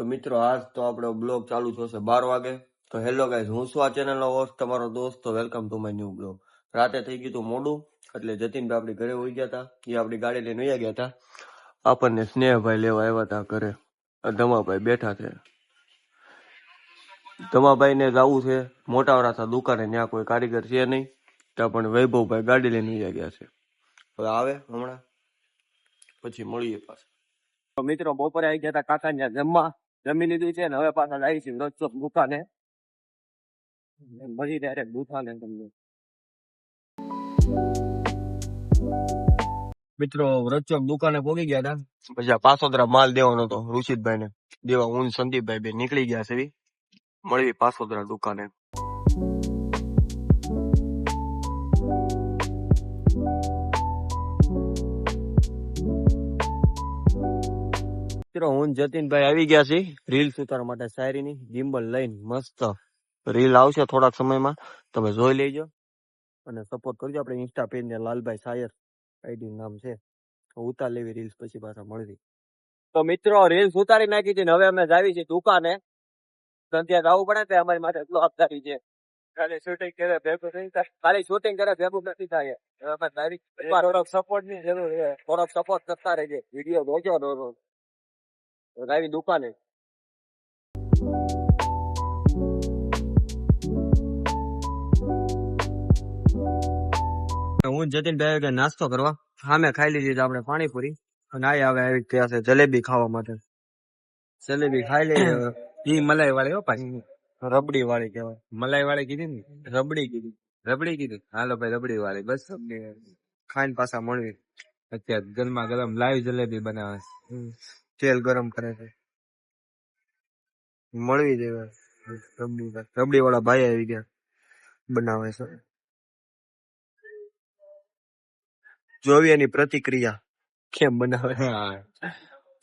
તો મિત્રો, આજ તો આપણો બ્લોગ ચાલુ થશે બાર વાગે. તો હેલો ગાઈઝ હું શું આ ચેનલનો હોસ્ટ તમારો દોસ્ત. તો welcome to my new blog રાતે થઈ ગયું હતું મોડું, એટલે જતીનભાઈ આપણી ઘરે હોઈ ગયા હતા એ આપણી ગાડી લઈને વયા ગયા હતા આપણને સ્નેહભાઈ લેવા આવ્યા હતા ઘરે. ધમાભાઈ બેઠા છે. ધમાભાઈને જવું છે. મોટા વરાછા દુકાને ત્યાં કોઈ કારીગર છે નહીં. ત્યાં પણ વૈભવભાઈ ગાડી લઈને વયા ગયા છે. હવે આવે હમણાં. પછી મળીએ પાછા. મિત્રો, બપોરે આવી ગયા હતા કાકા જમવા. જમી લીધું છે ને હવે પાછા જાય છે રોજ ચોક દુકાને મળી ડાયરેક્ટ દુકાને તમને મિત્રો વ્રતચોક દુકાને પોગી ગયા હતા પછી આ પાસોદરા માલ દેવાનો હતો ઋષિતભાઈ ને દેવા હું સંદીપભાઈ બે નીકળી ગયા છે. મળી પાસોદરા દુકાને. મિત્રો હું જતીનભાઈ આવી ગયા છે રીલ્સ ઉતારવા માટે શાયરીની. ગિમ્બલ લઈને મસ્ત રીલ આવશે થોડાક સમયમાં. તમે જોઈ લેજો અને સપોર્ટ કરજો. આપણે ઇન્સ્ટા પેજ ને લાલભાઈ શાયર આઈડી નામ છે. ઉતાર લેવી રીલ્સ પછી પાછા મળવી. તો મિત્રો રીલ્સ ઉતારી નાખી છે ને હવે અમે જાવી છીએ દુકાને. ત્યાં જવું પડે તે અમારી માટે જવાબદારી છે. ખાલી શૂટિંગ કરે ભેગું નહીં થાય. ખાલી શૂટિંગ કરે ભેગું નથી થાય. અમે તારીખ થોડોક સપોર્ટની જરૂર છે. થોડોક સપોર્ટ કરતા રહેજે. વીડિયો જોજો આવી દુકાને. હું જતીન ભાઈ નાસ્તો કરવા. સામે ખાઈ લીધી આપણે પાણીપુરી. અને આ આવે આવી ગયા છે જલેબી ખાવા માટે. જલેબી ખાઈ લઈએ ઈ મલાઈ વાળી હો પાછી. રબડી વાળી કહેવાય. મલાઈ વાળી કીધી ને રબડી કીધી. રબડી કીધી? હાલો ભાઈ રબડી વાળી બસ ખાઈને પાછા મળવી અત્યારે ગરમા ગરમ લાઈવ જલેબી બનાવે. તેલ ગરમ કરે છે. મળવી દેવા રબડી રબડી વાળા ભાઈ આવી ગયા. બનાવે છે. જોવી એની પ્રતિક્રિયા કેમ બનાવે?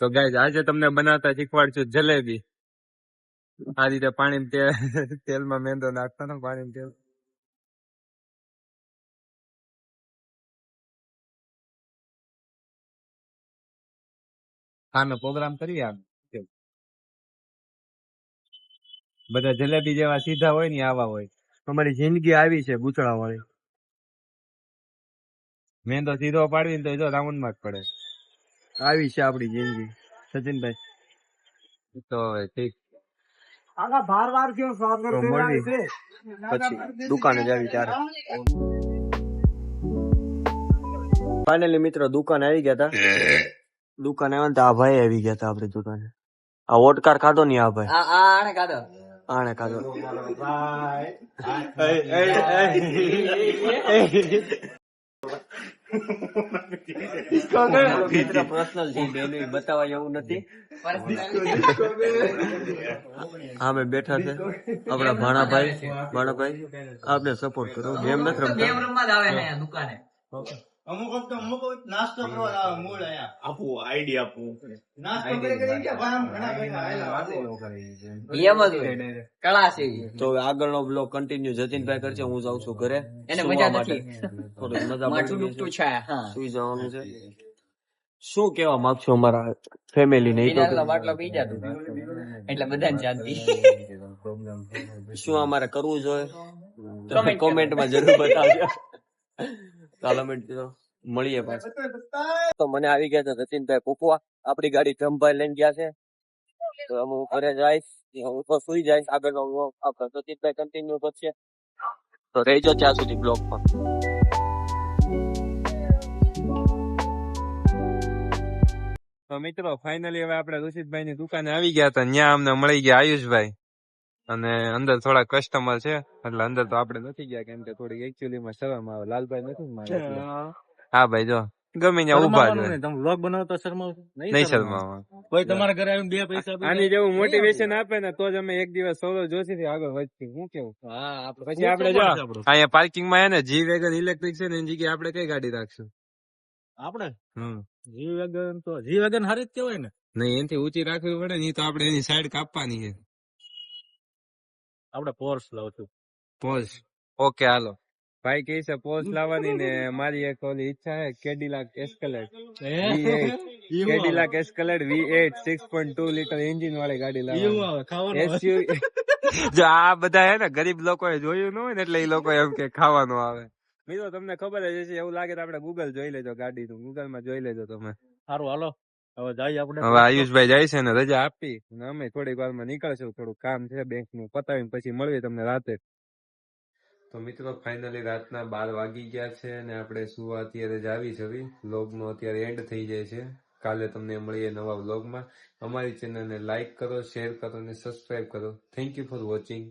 તો ગાય આજે તમને બનાવતા શીખવાડશું જલેબી. આ રીતે પાણી તેલ તેલમાં મેંદો નાખવાનો પાણી તેલ આનો પ્રોગ્રામ કરીએ આમ બધા જલેબી જેવા સીધા હોય ને આવા હોય. અમારી જિંદગી આવી છે ગૂંચળા વાળી મેંદો સીધો પાડવી તો જો રાઉન્ડમાં જ પડે. આવી છે આપણી જિંદગી. સચિનભાઈ. તો હવે ઠીક. સ્વાદ મળવી પછી દુકાને જ આવી ત્યારે. ફાઇનલી મિત્રો દુકાન આવી ગયા હતા દુકાને આવ્યા ને તો આ ભાઈ આવી ગયા હતા આપણી દુકાને. આ ઓટકાર ખાધો ને આ ભાઈ? આણે ખાધો. મિત્ર પર્સનલ છે બેનું બતાવવા એવું નથી અમે બેઠા છે આપણા ભાણાભાઈ ભાણાભાઈ આપને સપોર્ટ કરો. ગેમ નથી રમતા. અમુક વખત અમુક નાસ્તો કરવા મૂળ અહીંયા. આપું આઈડિયા આપું. નાસ્તો કરી કરી કે ભાઈ આમ ઘણા બધા આયેલા વાતો. તો આગળનો બ્લોગ કન્ટિન્યુ જતીનભાઈ કરશે હું જાઉં છું ઘરે. એને મજા માટે. નથી. થોડીક મજા માથું દુખતું છે. છે સુઈ જવાનું છે. શું કેવા માંગશો અમારા ફેમિલી ને? તો તું. એટલે બધાને શાંતિ શું અમારે કરવું જોઈએ? તમે કોમેન્ટમાં જરૂર બતાવજો. ચાલો મળીએ પાછા. તો મને આવી ગયા છે રતિનભાઈ પોપવા આપણી ગાડી જમભાઈ લઈને ગયા છે. તો હું ઘરે જઈશ હું તો સુઈ જઈશ. vlog આપણે રતિનભાઈ કન્ટિન્યુ કરશે. તો રહેજો ત્યાં સુધી બ્લોગ પર. તો મિત્રો ફાઇનલી હવે આપણે ઋષિતભાઈ ની દુકાને આવી ગયા હતા. ત્યાં અમને મળી ગયા આયુષભાઈ. અને અંદર થોડા કસ્ટમર છે એટલે અંદર તો આપણે નથી ગયા કેમ કે થોડી એકચ્યુઅલી માં શરમ આવે. લાલભાઈ નથી મારે હા. ભાઈ જો. ગમે ત્યાં ઊભા છે તમે વ્લોગ બનાવો તો શરમાવ નહીં શરમાવા કોઈ તમારા ઘરે આવીને બે પૈસા આની જેવું મોટિવેશન આપે ને તો જ અમે એક દિવસ સોલો જોશી થી આગળ વધશું. હું કેવું? હા આપણે પછી આપણે જો. અહીંયા પાર્કિંગમાં ને જી વેગન ઇલેક્ટ્રિક છે ને એની જગ્યાએ આપણે કઈ ગાડી રાખશું? આપણે? હમ. જી વેગન તો જી વેગન હારી જ કહેવાય ને. નહીં એનાથી ઊંચી રાખવી પડે ને તો આપણે એની સાઈડ કાપવાની છે. આપણે પોર્સ લાવશું પોર્સ. ઓકે હાલો. ભાઈ કહે છે પોર્સ લાવવાની ને મારી એક ઓલી ઈચ્છા છે Cadillac Escalade Cadillac V8 Escalade V8 6.2 litre engine વાળી ગાડી લાવવાની. આવે ખાવાનું SUV જો આ બધા હે ને ગરીબ લોકોએ જોયું ન હોય ને એટલે એ લોકો એમ કે ખાવાનું આવે. મિત્રો તમને ખબર જ હશે એવું લાગે તો આપણે ગૂગલ જોઈ લેજો ગાડીનું. ગૂગલમાં જોઈ લેજો તમે. સારું હાલો. હવે જઈએ આપણે હવે આયુષભાઈ જાય છે ને રજા આપી. ને અમે થોડીક વારમાં નીકળશું. થોડું કામ છે બેંકનું પતાવીને પછી મળીએ તમને રાતે. તો મિત્રો ફાઇનલી રાતના બાર વાગી ગયા છે અને આપણે સુવા અત્યારે જ આવી છે વ્લોગ નો અત્યારે એન્ડ થઈ જાય છે. કાલે તમને મળીએ નવા વ્લોગમાં અમારી ચેનલને લાઈક કરો શેર કરો અને સબસ્ક્રાઇબ કરો. Thank you for watching